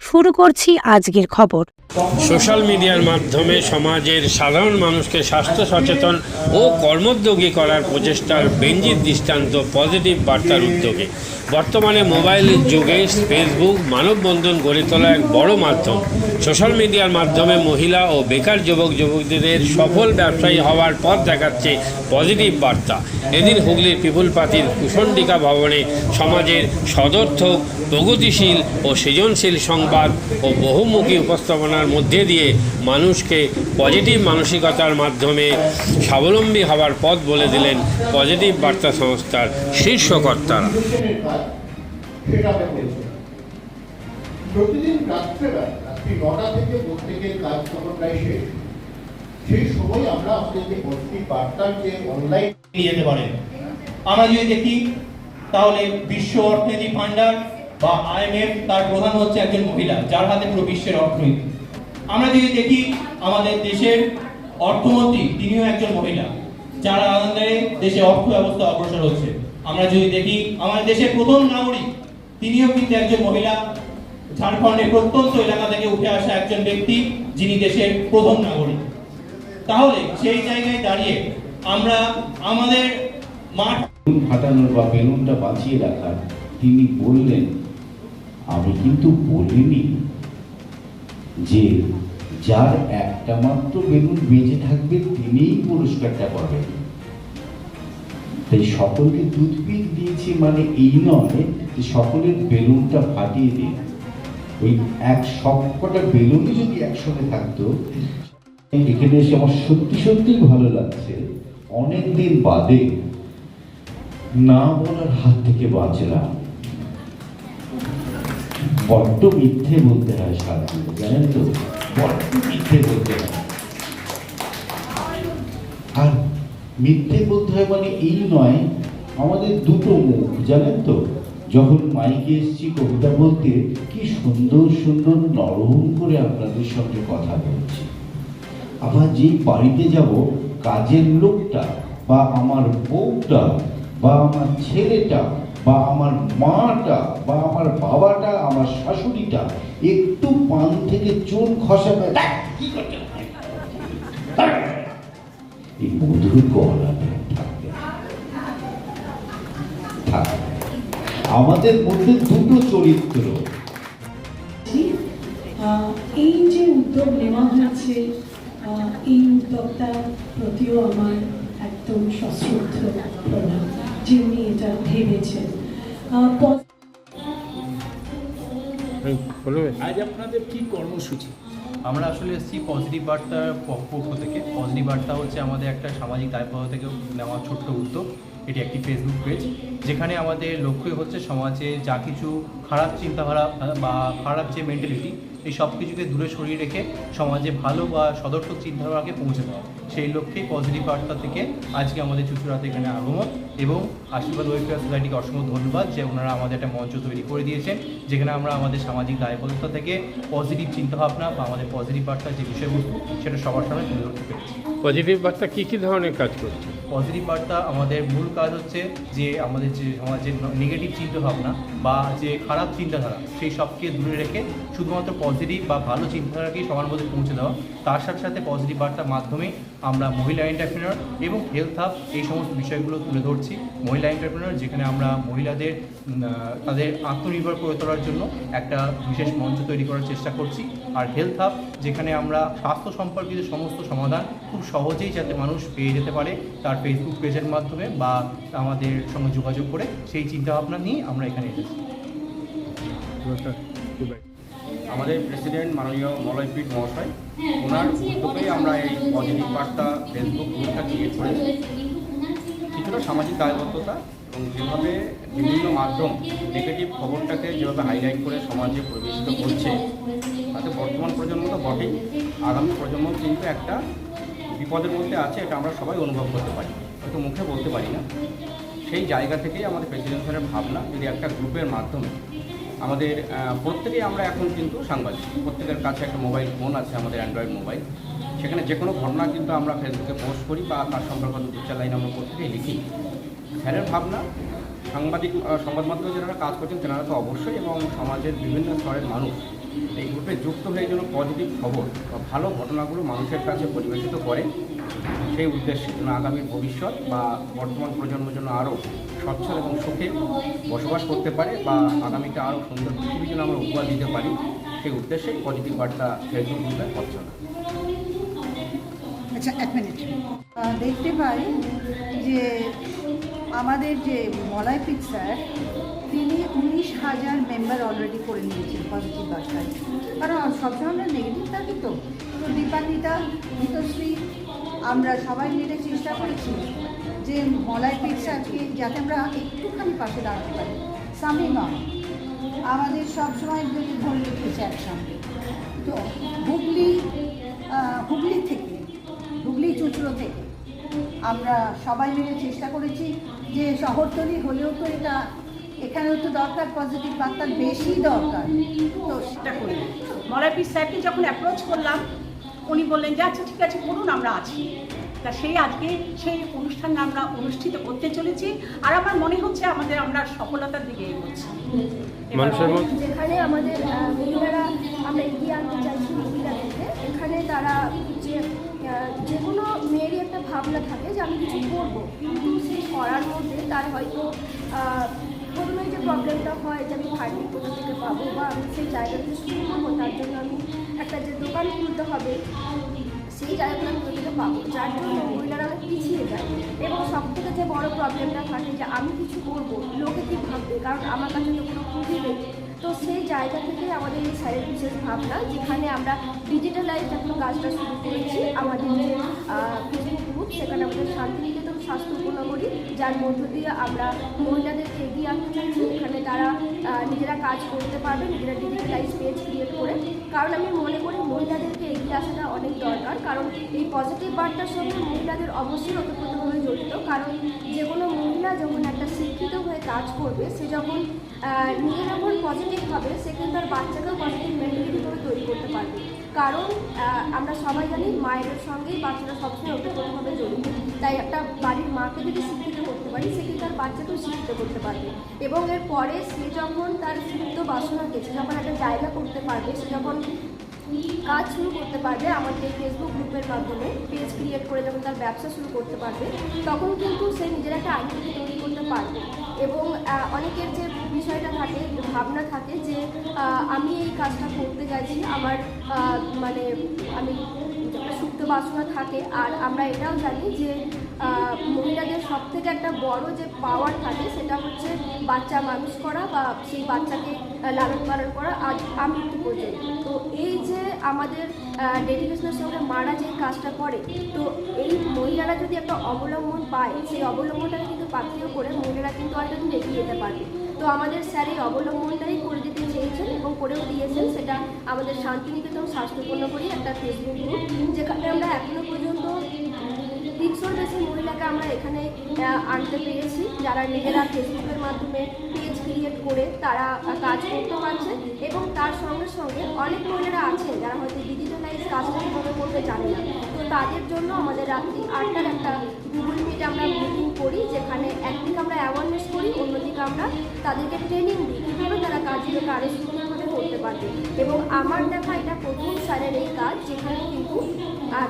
শুরু করছি আজকের খবর। সোশ্যাল মিডিয়ার মাধ্যমে সমাজের সাধারণ মানুষকে স্বাস্থ্য সচেতন ও কর্মোদ্যোগী করার প্রচেষ্টার বেঞ্জিত দৃষ্টান্ত পজিটিভ বার্তার উদ্যোগে। বর্তমানে মোবাইলের যুগে ফেসবুক মানববন্ধন গড়ে তোলা এক বড় মাধ্যম। সোশ্যাল মিডিয়ার মাধ্যমে মহিলা ও বেকার যুবক যুবকদের সফল ব্যবসায়ী হওয়ার পথ দেখাচ্ছে পজিটিভ বার্তা। এদিন হুগলির পিপুল পার্টির কুশণ্ডিকা ভবনে সমাজের সদর্থক, প্রগতিশীল ও সৃজনশীল সংবাদ ও বহুমুখী উপস্থাপনার মধ্যে দিয়ে মানুষকে পজিটিভ মানসিকতার মাধ্যমে স্বাবলম্বী হওয়ার পথ বলে দিলেন পজিটিভ বার্তা সংস্থার শীর্ষকর্তারা। প্রতিদিন রাত্রেবেলা রাত্রি নটা থেকে প্রত্যেকের কাজ প্রায় শেষ। সেই সময় আমরা ভর্তি বার্তার যে অনলাইন নিয়ে যেতে পারে। আমরা যদি দেখি, তাহলে বিশ্ব অর্থনীতি ভান্ডার বা আইএমএফ তার প্রধান হচ্ছে একজন মহিলা, যার হাতে পুরো বিশ্বের অর্থনীতি। আমরা যদি দেখি আমাদের দেশের অর্থমন্ত্রী, তিনিও একজন মহিলা, যারা আমাদের দেশে অর্থ ব্যবস্থা অগ্রসর হচ্ছে। আমরা যদি দেখি আমাদের দেশের প্রথম নাগরিক, তিনিও কিন্তু একজন মহিলা, ঝাড়খণ্ডের প্রত্যন্ত এলাকা থেকে উঠে আসা একজন ব্যক্তি, যিনি দেশের প্রথম নাগরিক। তাহলে সেই জায়গায় দাঁড়িয়ে আমরা আমাদের মাঠ ফাটানোর বা বেলুনটা বাঁচিয়ে রাখার তিনি বললেন আমি কিন্তু বলিনি যে যার একটা মাত্র বেলুন বেঁচে থাকবে তিনিই পুরস্কারটা পাবেন। তাই সকলকে টুথপিক দিয়েছি মানে এই নয় যে সকলের বেলুনটা ফাটিয়ে দিন। ওই এক সবকটা বেলুনই যদি একসঙ্গে থাকতো, এখানে এসে আমার সত্যি সত্যিই ভালো লাগছে। অনেকদিন বাদে না বলার হাত থেকে বাঁচলাম। বড্ড মিথ্যে বলতে হয় সাধারণত জানেন তো? বড্ড মিথ্যে বলতে হয়। আর মিথ্যে বলতে হয় মানে এই নয়, আমাদের দুটো মুখ, জানেন তো? যখন মাইকে এসছি কবিতা বলতে, কি সুন্দর সুন্দর নরম করে আপনাদের সঙ্গে কথা বলছি। আবার যেই বাড়িতে যাব, কাজের লোকটা বা আমার বউটা বা আমার ছেলেটা বা আমার মাটা বা আমার বাবাটা, আমার শাশুড়িটা একটু পান থেকে চুন খসাবে কি করছে?" এই মধুর থাকবে। আমাদের মধ্যে দুটো চরিত্র এই যে উদ্যোগ নেওয়া হয়েছে এই উদ্যোগটার প্রতিও আমার একদম সশ্রদ্ধ প্রণাম যে এটা ভেবেছেন। আজ আপনাদের কি কর্মসূচি? আমরা আসলে এসেছি পজিটিভ বার্তার প- পক্ষ থেকে। পজিটিভ বার্তা হচ্ছে আমাদের একটা সামাজিক দায়বদ্ধ থেকে নেওয়া ছোট্ট উদ্যোগ। এটি একটি ফেসবুক পেজ যেখানে আমাদের লক্ষ্যই হচ্ছে সমাজে যা কিছু খারাপ চিন্তাধারা বা খারাপ যে মেন্টালিটি এই সব কিছুকে দূরে সরিয়ে রেখে সমাজে ভালো বা সদর্থক চিন্তাধারাকে পৌঁছে দেওয়া। সেই লক্ষ্যেই পজিটিভ বার্তা থেকে আজকে আমাদের চুচুড়াতে এখানে আগমন এবং আশীর্বাদ ওয়েলফেয়ার সোসাইটিকে অসংখ্য ধন্যবাদ যে ওনারা আমাদের একটা মঞ্চ তৈরি করে দিয়েছেন যেখানে আমরা আমাদের সামাজিক দায়বদ্ধতা থেকে পজিটিভ চিন্তাভাবনা বা আমাদের পজিটিভ বার্তার যে বিষয়বস্তু সেটা সবার সামনে তুলে ধরতে পেরেছি। পজিটিভ বার্তা কী কী ধরনের কাজ করছে? পজিটিভ বার্তা আমাদের মূল কাজ হচ্ছে যে আমাদের যে সমাজের নেগেটিভ চিন্তাভাবনা বা যে খারাপ চিন্তাধারা সেই সবকে দূরে রেখে শুধুমাত্র পজিটিভ বা ভালো চিন্তাধারাকেই সবার মধ্যে পৌঁছে দেওয়া। তার সাথে সাথে পজিটিভ বার্তার মাধ্যমে আমরা মহিলা এন্টারপ্রেনার এবং হেলথ হাব এই সমস্ত বিষয়গুলো তুলে ধরছি। মহিলা এন্টারপ্রেনার যেখানে আমরা মহিলাদের তাদের আত্মনির্ভর করে তোলার জন্য একটা বিশেষ মঞ্চ তৈরি করার চেষ্টা করছি। আর হেলথ হাব যেখানে আমরা স্বাস্থ্য সম্পর্কিত সমস্ত সমাধান খুব সহজেই যাতে মানুষ পেয়ে যেতে পারে তার ফেসবুক পেজের মাধ্যমে বা আমাদের সঙ্গে যোগাযোগ করে সেই চিন্তাভাবনা নিয়ে আমরা এখানে এসেছি। আমাদের প্রেসিডেন্ট মাননীয় মলয়পীঠ মহাশয় ওনার উদ্যোগেই আমরা এই পজিটিভ বার্তা ফেসবুক গ্রুপটা ক্রিয়েট করেছি। কিছুটা সামাজিক দায়বদ্ধতা এবং যেভাবে বিভিন্ন মাধ্যম নেগেটিভ খবরটাকে যেভাবে হাইলাইট করে সমাজে প্রবেশিত করছে, তাতে বর্তমান প্রজন্ম তো বটেই। আগামী প্রজন্ম কিন্তু একটা বিপদের মধ্যে আছে, এটা আমরা সবাই অনুভব করতে পারি, হয়তো মুখে বলতে পারি না। সেই জায়গা থেকেই আমাদের প্রেসিডেন্ট স্যারের ভাবনা যদি একটা গ্রুপের মাধ্যমে আমাদের প্রত্যেকেই আমরা এখন কিন্তু সাংবাদিক। প্রত্যেকের কাছে একটা মোবাইল ফোন আছে, আমাদের অ্যান্ড্রয়েড মোবাইল। সেখানে যে কোনো ঘটনা কিন্তু আমরা ফেসবুকে পোস্ট করি বা তার সম্পর্কে দু চার লাইন আমরা প্রত্যেকেই লিখি। স্যারের ভাবনা, সাংবাদিক সংবাদ মাধ্যমে যারা কাজ করছেন তেনারা তো অবশ্যই এবং সমাজের বিভিন্ন স্তরের মানুষ। এই গ্রুপে যুক্ত হয়ে যেন পজিটিভ খবর বা ভালো ঘটনাগুলো মানুষের কাছে পরিবেশিত করে, সেই উদ্দেশ্যে যেন আগামীর ভবিষ্যৎ বা বর্তমান প্রজন্মের জন্য আরও স্বচ্ছল এবং সুখে বসবাস করতে পারে বা আগামীতে আরও সুন্দর পৃথিবী যেন আমরা উপহার দিতে পারি, সেই উদ্দেশ্যে পজিটিভ বার্তা ফেসবুক গ্রুপে পথ আচ্ছা এক মিনিট দেখতে পাই যে আমাদের যে মলয় পিকচার তিনি উনিশ হাজার মেম্বার অলরেডি করে নিয়েছেন পজিটিভ বার্তায়। কারণ সব ধরনের নেগেটিভ থাকি তো। দীপান্বিতা গীতশ্রী আমরা সবাই মিলে চেষ্টা করেছি। যে মলয় পিক স্যারকে যাতে আমরা একটুখানি পাশে দাঁড়াতে পারি। সামিমা আমাদের সবসময় ধরে রেখেছে একসঙ্গে। তো হুগলি হুগলি থেকে, হুগলি চুচড়ো থেকে আমরা সবাই মিলে চেষ্টা করেছি যে শহরতলি হলেও তো এটা, এখানেও তো দরকার পজিটিভ বার্তার বেশি দরকার। তো সেটা করি মলাপি স্যারকে যখন অ্যাপ্রোচ করলাম, উনি বললেন, যে আচ্ছা ঠিক আছে করুন আমরা আছি। তা সেই আজকে সেই অনুষ্ঠান আমরা অনুষ্ঠিত করতে চলেছি। আর আমার মনে হচ্ছে আমাদের আমরা সফলতার দিকে এগোচ্ছি। যেখানে আমাদের মহিলারা আমরা এগিয়ে আনতে চাইছি মহিলাদেরকে এখানে তারা যে যে কোনো মেয়েরই একটা ভাবনা থাকে যে আমি কিছু করব। কিন্তু সেই করার মধ্যে তার হয়তো প্রথমে যে প্রবলেমটা হয় যে আমি ফান্ডিং কোথা থেকে পাবো বা আমি সেই জায়গাতে শুরু করব তার জন্য আমি একটা যে দোকান খুলতে হবে। সেই জায়গাগুলো থেকে পাবো। যার জন্য মহিলারা পিছিয়ে যায়। এবং সব থেকে যে বড় প্রবলেমটা থাকে যে আমি কিছু করব, লোকে কী ভাববে? কারণ আমার কাছে তো কোনো পুঁজি নেই। তো সেই জায়গা থেকে আমাদের এই স্যারের বিশেষ ভাবনা, যেখানে আমরা ডিজিটালাইজ এখন কাজটা শুরু করেছি। আমাদের যে ফেসবুক গ্রুপ সেখানে আমাদের শান্তিনিকেতন স্বাস্থ্য উপনগরী যার মধ্য দিয়ে আমরা মহিলাদেরকে এগিয়ে আনতে চাইছি এখানে তারা নিজেরা কাজ করতে পারবে, নিজেরা ডিজিটালাইজ পেজ ক্রিয়েট করে। কারণ আমি মনে করি মহিলাদেরকে এগিয়ে আসাটা অনেক দরকার, কারণ এই পজিটিভ বার্তার সঙ্গে মহিলাদের অবশ্যই ওতপ্রোতভাবে জড়িত। কারণ যে কোনো মহিলা যখন একটা শিক্ষিত হয়ে কাজ করবে, সে যখন নিজে যখন পজিটিভ হবে, সে কিন্তু তার বাচ্চাকেও পজিটিভ মেন্টালিটি করে তৈরি করতে পারবে। কারণ আমরা সবাই জানি মায়ের সঙ্গেই বাচ্চারা সবসময় ওতপ্রোতভাবে জড়িত। তাই একটা বাড়ির মাকে যদি শিক্ষিত করতে পারি, সে কিন্তু তার বাচ্চাকেও শিক্ষিত করতে পারবে? এবং এর পরে সে যখন তার সুপ্ত বাসনাকে সে যখন একটা জায়গা করতে পারবে, সে যখন কাজ শুরু করতে পারবে, আমাদের ফেসবুক গ্রুপের মাধ্যমে পেজ ক্রিয়েট করে যখন তার ব্যবসা শুরু করতে পারবে, তখন কিন্তু সে নিজের একটা আইডেন্টি তৈরি পারবে। এবং অনেকের যে বিষয়টা থাকে ভাবনা থাকে যে আমি এই কাজটা করতে যাচ্ছি, আমার মানে আমি একটা সুপ্ত বাসনা থাকে, আর আমরা এটাও জানি যে মহিলাদের সব থেকে একটা বড় যে পাওয়ার থাকে, সেটা হচ্ছে বাচ্চা মানুষ করা বা সেই বাচ্চাকে লালন পালন করা আজ আমৃত্যু পর্যন্ত তো এই যে আমাদের ডেডিকেশনের সঙ্গে মারা যে কাজটা করে, তো এই মহিলারা যদি একটা অবলম্বন পায়, সেই অবলম্বনটাকে কিন্তু পাথেয় করে মহিলারা কিন্তু অনেকটা দূর এগিয়ে যেতে পারবে। তো আমাদের স্যার এই অবলম্বনটাই করে দিতে চেয়েছেন এবং করেও দিয়েছেন। সেটা আমাদের শান্তিনিকেতন স্বাস্থ্যপূর্ণ করি একটা ফেসবুক গ্রুপ যেখানে আমরা এখনও পর্যন্ত তিনশোর বেশি মহিলাকে আমরা এখানে আনতে পেরেছি। যারা নিজেরা ফেসবুকের মাধ্যমে পেজ ক্রিয়েট করে তারা কাজ করতে পারছে। এবং তার সঙ্গে সঙ্গে অনেক মহিলারা আছেন যারা হয়তো ডিজিটালাইজ কাজটা কীভাবে করতে জানে না। তো তাদের জন্য আমাদের রাত্রি আটটার একটা গুগল মিটে আমরা মিটিং করি, যেখানে একদিকে আমরা অ্যাওয়ারনেস করি, অন্যদিকে আমরা তাদেরকে ট্রেনিং দিই কীভাবে তারা কাজগুলোকে আরও সুন্দরভাবে করতে পারবে। এবং আমার দেখা এটা প্রথম স্যারের এই কাজ, যেখানে কিন্তু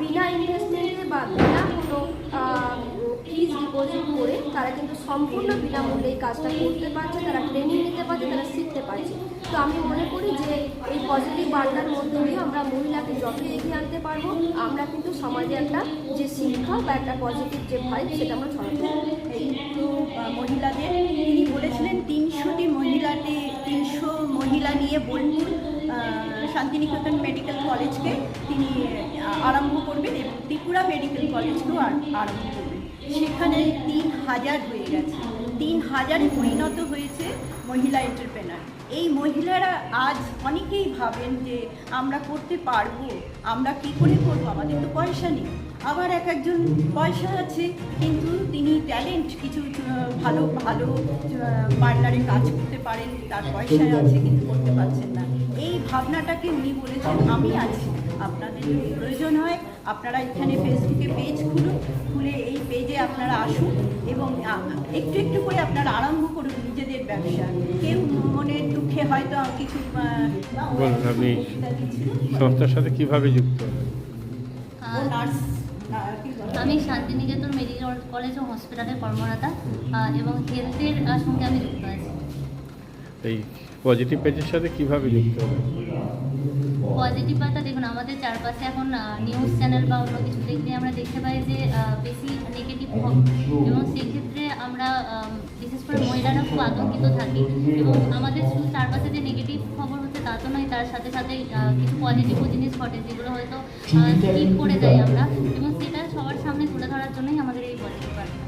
বিনা ইনভেস্টমেন্টে বা বিনা কোনো ফিজ ডিপোজিট করে তারা কিন্তু সম্পূর্ণ বিনামূল্যে এই কাজটা করতে পারছে, তারা ট্রেনিং নিতে পারছে, তারা শিখতে পারছে। তো আমি মনে করি যে এই পজিটিভ বার্তার মধ্যে দিয়ে আমরা মহিলাকে যত এগিয়ে আনতে পারব, আমরা কিন্তু সমাজে একটা যে শিক্ষা বা একটা পজিটিভ যে ভাইব সেটা আমরা ছড়াতে মহিলাদের, তিনি বলেছিলেন, তিনশোটি মহিলাতে তিনশো মহিলা নিয়ে বোলপুর শান্তিনিকেতন মেডিকেল কলেজকে তিনি আরম্ভ করবেন এবং ত্রিপুরা মেডিকেল কলেজকেও আর- আরম্ভ করবেন। সেখানে তিন হাজার হয়ে গেছে। তিন হাজারে পরিণত হয়েছে মহিলা এন্টারপ্রেনার। এই মহিলারা আজ অনেকেই ভাবেন যে আমরা করতে পারব, আমরা কি করে করব, আমাদের তো পয়সা নেই। আবার এক একজন পয়সা আছে কিন্তু তিনি ট্যালেন্ট কিছু ভালো ভালো পার্লারে কাজ করতে পারেন তার পয়সা আছে কিন্তু করতে পারছেন না। এই ভাবনাটাকে উনি বলেছেন আমি আছি। আপনাদের যদি প্রয়োজন হয় আপনারা এখানে ফেসবুকে পেজ খুলুন খুলে এই পেজে আপনারা আসুন এবং একটু একটু করে আপনারা আরম্ভ করুন নিজেদের ব্যবসা। কেউ মনের দুঃখে হয়তো কিছু আপনি সংস্থার সাথে কীভাবে যুক্ত? নার্স? আমি শান্তিনিকেতন মেডিকেল কলেজ ও হসপিটালে কর্মরতা এবং হেলথের সঙ্গে আমি যুক্ত আছি। এই পজিটিভ পেজের সাথে কীভাবে যুক্ত পজিটিভ বার্তা দেখুন আমাদের চারপাশে এখন নিউজ চ্যানেল বা অন্য কিছু দেখলে আমরা দেখতে পাই যে বেশি নেগেটিভ খবর এবং সেক্ষেত্রে আমরা বিশেষ করে মহিলারা খুব আতঙ্কিত থাকি। এবং আমাদের শুধু চারপাশে যে নেগেটিভ খবর তা তো নয় তার সাথে সাথে কিছু পজিটিভও জিনিস ঘটে যেগুলো হয়তো স্কিপ করে যাই আমরা। এবং সেটা সবার সামনে তুলে ধরার জন্যই আমাদের এই পজিটিভ বার্তা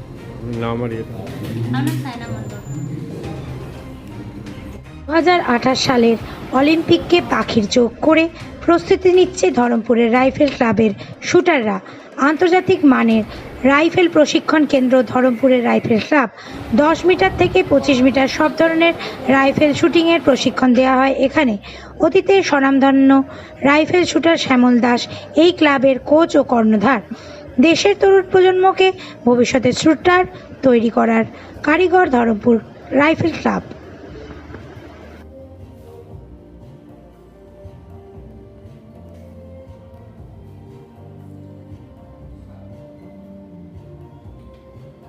নাম আর ইয়ে আমার সাইনা মণ্ডল। দু সালের অলিম্পিককে পাখির চোখ করে প্রস্তুতি নিচ্ছে ধরমপুরের রাইফেল ক্লাবের শুটাররা। আন্তর্জাতিক মানের রাইফেল প্রশিক্ষণ কেন্দ্র ধরমপুরের রাইফেল ক্লাব। দশ মিটার থেকে পঁচিশ মিটার সব ধরনের রাইফেল শুটিংয়ের প্রশিক্ষণ দেওয়া হয় এখানে। অতীতের স্বনামধন্য রাইফেল শুটার শ্যামল দাস এই ক্লাবের কোচ ও কর্ণধার। দেশের তরুণ প্রজন্মকে ভবিষ্যতে শুটার তৈরি করার কারিগর ধরমপুর রাইফেল ক্লাব।